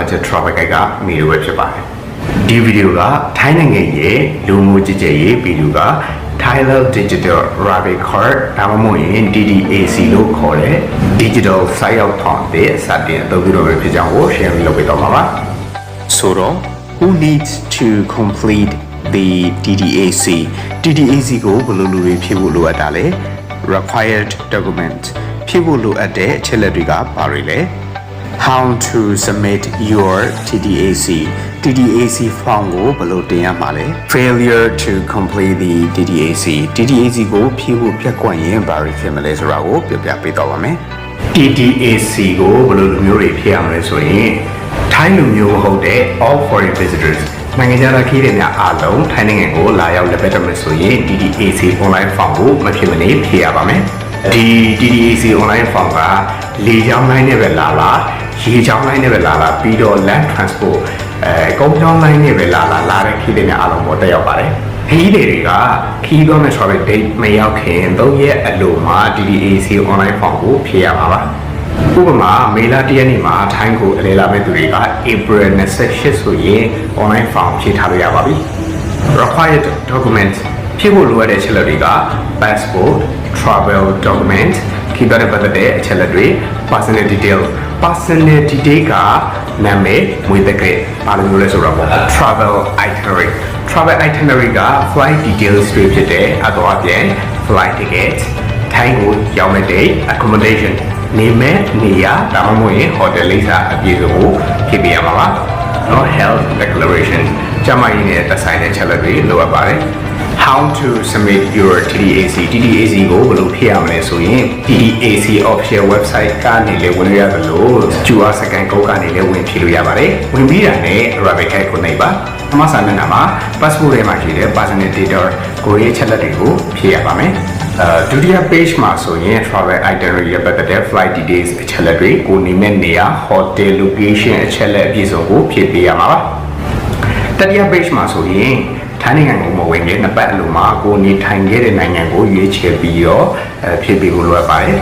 larger travel guide ကမီဒီဝဲဖြစ်ပါတယ်ဒီဗီဒီယိုကထိုင်းနိုင်ငံရဲ့လူမှုကြည်ကြဲရေးဗီဒီယိုက Thailand Digital Rabbit Card ဒါမှမဟုတ်ရင် DDAC လို့ခေါ်တဲ့ Digital စာရောက်ထောင်တဲ့စတင်အသုံးပြုတော့ပဲဖြစ်ကြောင်းကို share လုပ်ပေးတော့မှာပါဆိုတော့ who needs to complete the DDAC DDAC ကိုဘယ်လိုလူတွေဖြည့်ဖို့လိုအပ်တာလဲ required document ဖြည့်ဖို့လိုအပ်တဲ့အချက်လက်တွေကဘာတွေလဲ how to submit your TDAC TDAC form ကိုဘယ်လိုတင်ရမှာလဲ failure to complete the TDAC TDAC ကိုဖြည့်ဖို့ပြတ်ကွက်ရင်ဘာတွေဖြစ်မလဲဆိုတာကိုပြောပြပေးတော့ပါမယ် TDAC ကိုဘယ်လိုလူမျိုးတွေဖြည့်ရမလဲဆိုရင်ထိုင်းလူမျိုးမဟုတ်တဲ့ all foreign visitors နိုင်ငံခြားသားခရီးသည်များအားလုံးထိုင်းနိုင်ငံကိုလာရောက်လက်ပတ်တယ်မယ်ဆိုရင် TDAC online form ကိုမဖြစ်မနေဖြည့်ရပါမယ်ဒီ TDAC online form ကလေကြောင်းလိုင်းနဲ့ပဲလာလာ ရေကြောင်းလိုင်းနဲ့ပဲလာလာပြီးတော့ land transport အဲကုန်ကြောင်းလိုင်းနဲ့ပဲလာလာလာတဲ့ခရီးသည်များအားလုံးပေါ်တက်ရောက်ပါတယ်ခရီးသည်တွေကခရီးသွားမယ်ဆိုတဲ့ date မရောက်ခင်၃ရက်အလိုမှာ DDAC online form ကိုဖြည့်ရမှာပါဥပမာမေလ၁ရက်နေ့မှာထိုင်းကိုအလဲလာမဲ့သူတွေက April 28ဆိုရင် online form ဖြည့်ထားလို့ရပါပြီ required document ဖြည့်ဖို့လိုအပ်တဲ့အချက်လက်တွေက passport travel document ခီးသွားတဲ့ပတ်သက်တဲ့အချက်လက်တွေ personal detail personal detail ကနာမည်မွေးတက်ကလေးဘာလို့လဲဆိုတော့ပေါ့ travel itinerary travel itinerary က flight details တွေဖြစ်တဲ့အတော့အပြင် flight ticket ထိုင်းကိုရောက်မဲ့ date accommodation နေမဲ့နေရာဒါမှမဟုတ်ရင် hotel လိပ်စာအပြည့်စုံကိုဖြည့်ပေးရမှာပါ no health declaration ကျန်းမာရေးနဲ့သက်ဆိုင်တဲ့ချက်လက်တွေလိုအပ်ပါတယ် how to submit your TDAC TDAC ကိုဘယ်လိုဖြည့်ရမလဲဆိုရင် TDAC official website ကနေလည်းဝင်လို့ရတယ်လို့ QR second code ကနေလည်းဝင်ဖြည့်လို့ရပါတယ်ဝင်ပြီးတာနဲ့ rabbit card ကိုနှိပ်ပါအမစာမျက်နှာမှာ passport ထဲမှာရှိတဲ့ personal data ကိုရေးချက်လက်တွေကိုဖြည့်ရပါမယ်အဲဒုတိယ page မှာဆိုရင် travel itinerary ရဲ့ပတ်သက်တဲ့ flight details အချက်လက်တွေကိုနေမဲ့နေရာ hotel location အချက်လက်အပြည့်စုံကိုဖြည့်ပေးရမှာပါတတိယ page မှာဆိုရင် ထိုင်းနိုင်ငံကိုမဝင်ခင်နှစ်ပတ်အလိုမှာကိုနေထိုင်ခဲ့တဲ့နိုင်ငံကိုရွေးချယ်ပြီးတော့အဲဖြည့်ပေးဖို့လိုအပ်ပါတယ်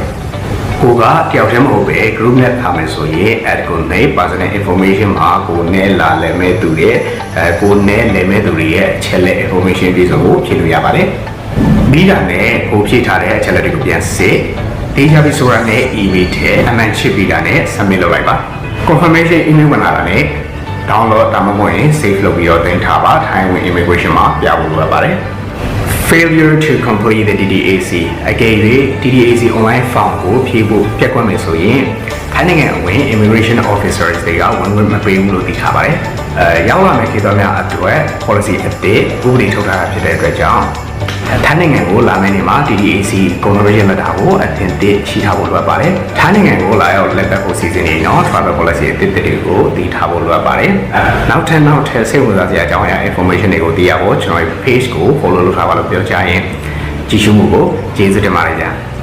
ကိုကတယောက်တည်းမဟုတ်ပဲ group net ထားမယ်ဆိုရင် add ကိုနေ personal information မှာကိုနဲ့လာလည်မဲ့သူရဲ့အဲကိုနဲ့လည်မဲ့သူတွေရဲ့အချက်လက် information ပြည့်စုံကိုဖြည့်လို့ရပါတယ်ပြီးတာနဲ့ကိုဖြည့်ထားတဲ့အချက်လက်တွေကိုပြန်စစ်တေးချပြီးဆိုတာနဲ့ email ထဲအမှန်ချစ်ပြီးတာနဲ့ submit လုပ်လိုက်ပါ confirmation email ဝင်လာတာနဲ့ download ဒါမှမဟုတ်ရင် save လုပ်ပြီးတော့တင်ထားပါထိုင်းဝင် immigration မှာပြဖို့လိုအပ်ပါတယ် failure to complete the DDAC အကယ်၍ DDAC online form ကိုဖြည့်ဖို့ပြတ်ကွက်မယ်ဆိုရင်ထိုင်းနိုင်ငံအဝင် immigration officers တွေကဝင်ဝင်မပေးဘူးလို့သိထားပါတယ်အဲရောက်လာမယ့်ခေတ်တော်များအတွက် policy အသစ်ဥပဒေထုတ်ထားတာဖြစ်တဲ့အတွက်ကြောင့် ထိုင်းနိုင်ငံကိုလာမယ့်နေ့မှာ DDAC confirmation letter ကိုအသင်သစ်ရှိထားဖို့လိုအပ်ပါတယ်။ထိုင်းနိုင်ငံကိုလာရောက်လက်ပတ်ဖို့စီစဉ်နေတော့ travel policy အသစ်တွေကိုသိထားဖို့လိုအပ်ပါတယ်။နောက်ထပ်နောက်ထပ်စိတ်ဝင်စားစရာအကြောင်းအရာ information တွေကိုသိရဖို့ကျွန်တော်ရဲ့ page ကို follow လုပ်ထားပါလို့ပြောကြရင်ကြည့်ရှုမှုကိုကျေးဇူးတင်ပါတယ်ကြာ။